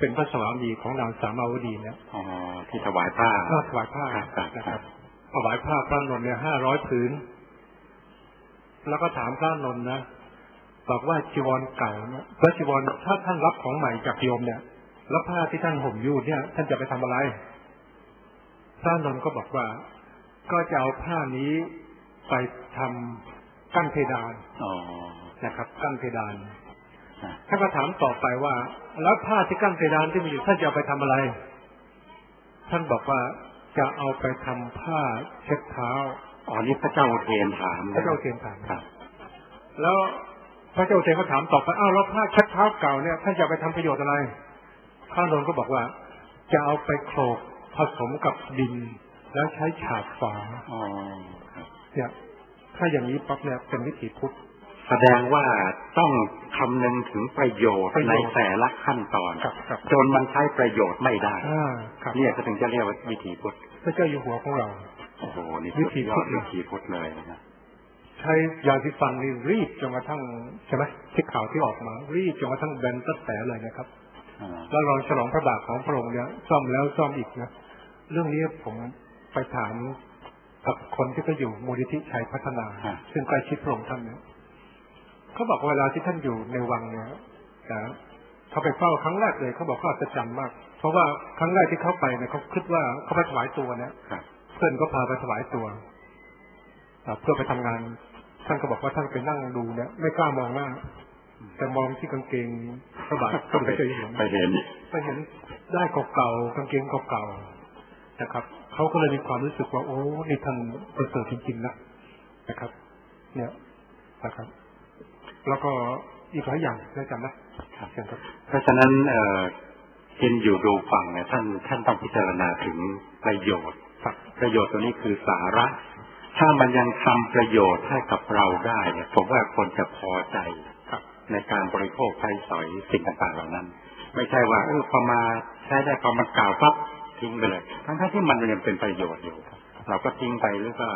เป็นพระสวามีของนางสามาวดีเนี่ยอ๋อที่ถวายผ้าก็ถวายผ้าครับครับนะครับถวายผ้าพระนนท์เนี่ยห้าร้อยผืน แล้วก็ถามพระนนท์นะบอกว่าจีวรเก่าเนี่ยพระจีวรถ้าท่านรับของใหม่จากโยมเนี่ย แล้วผ้าที่ท่านห่มอยู่เนี่ย ท่านจะไปทำอะไร พระนนท์ก็บอกว่า ก็จะเอาผ้านี้ไปทำกั้นเพดานอ๋อนะครับ กั้นเพดานอะ ท่านก็ถามต่อไปว่า แล้วผ้าที่กั้นเพดานที่มีอยู่ท่านจะเอาไปทำอะไร ท่านบอกว่าจะเอาไปทำผ้าเช็ดเท้าอ๋อนี่พระเจ้าอุเทนถามพระเจ้าเทียนถามครับ แล้วพระเจ้าเทียนก็ถามต่อไปอ้าวแล้วผ้าเช็ดเท้าเก่าเนี่ยท่านจะเอาไปทำประโยชน์อะไรพระนนท์ก็บอกว่า จะเอาไปโขลกผสมกับดิน แล้วใช้ฉาบฝาอ๋อครับเนี่ยถ้าอย่างนี้ปั๊บเนี่ยเป็นวิถีพุทธ แสดงว่าต้องคำนึงถึงประโยชน์ประโยชน์ในแต่ละขั้นตอนครับครับจนมันใช้ประโยชน์ไม่ได้อ่าครับเนี่ยก็ถึงจะเรียกว่าวิถีพุทธพระเจ้าอยู่หัวของเราโอ้โหนี่วิถีสุดยอดพุทธวิถีพุทธเลยนะครับใช้ยาสีฟันนี่รีบจนกระทั่งใช่ไหมที่ข่าวที่ออกมา รีบจนกระทั่งแบนตั้งแต่เลยนะครับอ่าแล้วรองฉลองพระบาทของพระองค์เนี่ยซ่อมแล้วซ่อมอีกนะเรื่องนี้ผมไปถามกับคนที่ก็อยู่มูลนิธิชัยพัฒนา ซึ่งใกล้ชิดพระองค์ท่านเนี่ย เขาบอกว่าเวลาที่ท่านอยู่ในวังเนี่ยนะเขาไปเฝ้าครั้งแรกเลยเขาบอกเขาอัศจรรย์มาก เพราะว่าครั้งแรกที่เขาไปเนี่ยเขาคิดว่าเขาไปถวายตัวเนี่ยครับเพื่อนก็พาไปถวายตัวอ่าเพื่อไปทำงาน ท่านก็บอกว่าท่านไปนั่งดูเนี่ยไม่กล้ามองหน้าแต่มองที่กางเกงพระบาทก็ไม่เคยเห็นไปเห็นไปเห็นได้เก่าๆกางเกงเก่าๆนะครับเขาก็เลยมีความรู้สึกว่าโอ้นี่ท่านประเสริฐจริงๆนะนะครับ เนี่ยนะครับ แล้วก็อีกหลายอย่างได้จำนะครับเชิญครับเพราะฉะนั้นเอ่อกินอยู่ดูฟังเนี่ยท่านท่านต้องพิจารณาถึงประโยชน์ครับประโยชน์ตัวนี้คือสาระ ถ้ามันยังทำประโยชน์ให้กับเราได้เนี่ยผมว่าคนจะพอใจครับในการบริโภคใช้สอยสิ่งต่างๆเหล่านั้น ไม่ใช่ว่าเออพอมาใช้ได้พอมันเก่าปั๊บทิ้งไปเลย ทั้งๆที่มันยังเป็นประโยชน์อยู่ เราก็ทิ้งไปหรือก็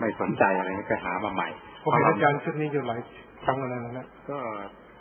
ไม่สนใจอะไรไปหามาใหม่ ผมเห็นอาจารย์ชุดนี้อยู่หลายครั้งแล้วนะก็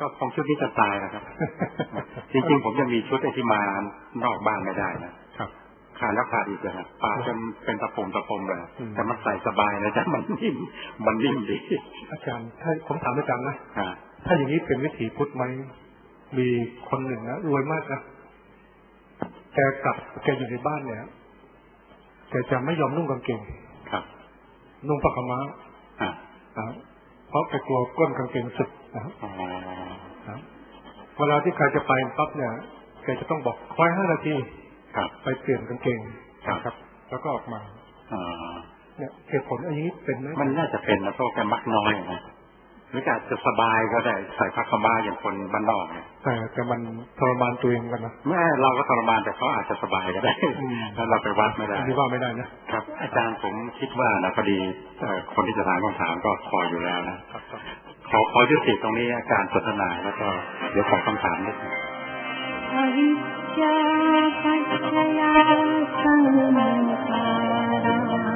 ก็คงชุดนี้จะตายนะครับ จริงๆ ผมยังมีชุดไอ้ที่มานอกบ้านไม่ได้นะครับขาดแล้วขาดอีกเลยครับปากจนเป็นตะปมตะปมเลยอืมแต่มันใส่สบายนะจ๊ะมันนิ่มมันนิ่มดี อาจารย์ถ้าผมถามอาจารย์นะอ่าถ้าอย่างนี้เป็นวิถีพุทธไหมมีคนหนึ่งนะรวยมากนะแกกลับแกอยู่ในบ้านเนี่ยแกจะไม่ยอมนุ่งกางเกงครับนุ่งผ้าขาวม้าอ่า นะเพราะแกกลัวก้นกางเกงสึกนะอ๋อนะเวลาที่ใครจะไปปั๊บเนี่ยแกจะต้องบอกคอยห้านาทีครับไปเปลี่ยนกางเกงครับนะครับแล้วก็ออกมาอ่าเนี่ยเหตุผลอันนี้เป็นไหมมันน่าจะเป็นนะเพราะแกมักน้อยนะ หรือาจจะสบายก็ได้ใส่พักสบายอย่างคนบ้านนอกเนี่ยแต่แต่มันทรมานตัวเองกันนะแม่เราก็ทรมานแต่เขาอาจจะสบายก็ได้ถ้าเราไปวัดไม่ได้ที่ว่าไม่ได้นะครับ อาจารย์ผมคิดว่านะพอดีคนที่จะถามคำถามก็คอยอยู่แล้วนะขอขอยุติตรงนี้อาการสนทนาแล้วก็เดี๋ยวขอคำถามนิดนึงปัจจาสังขารา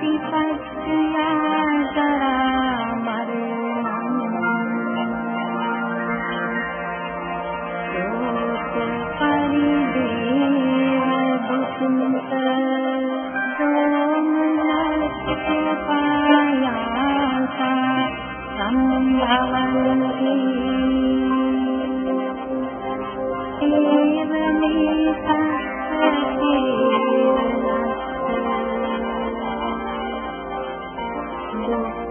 Kita. Lord.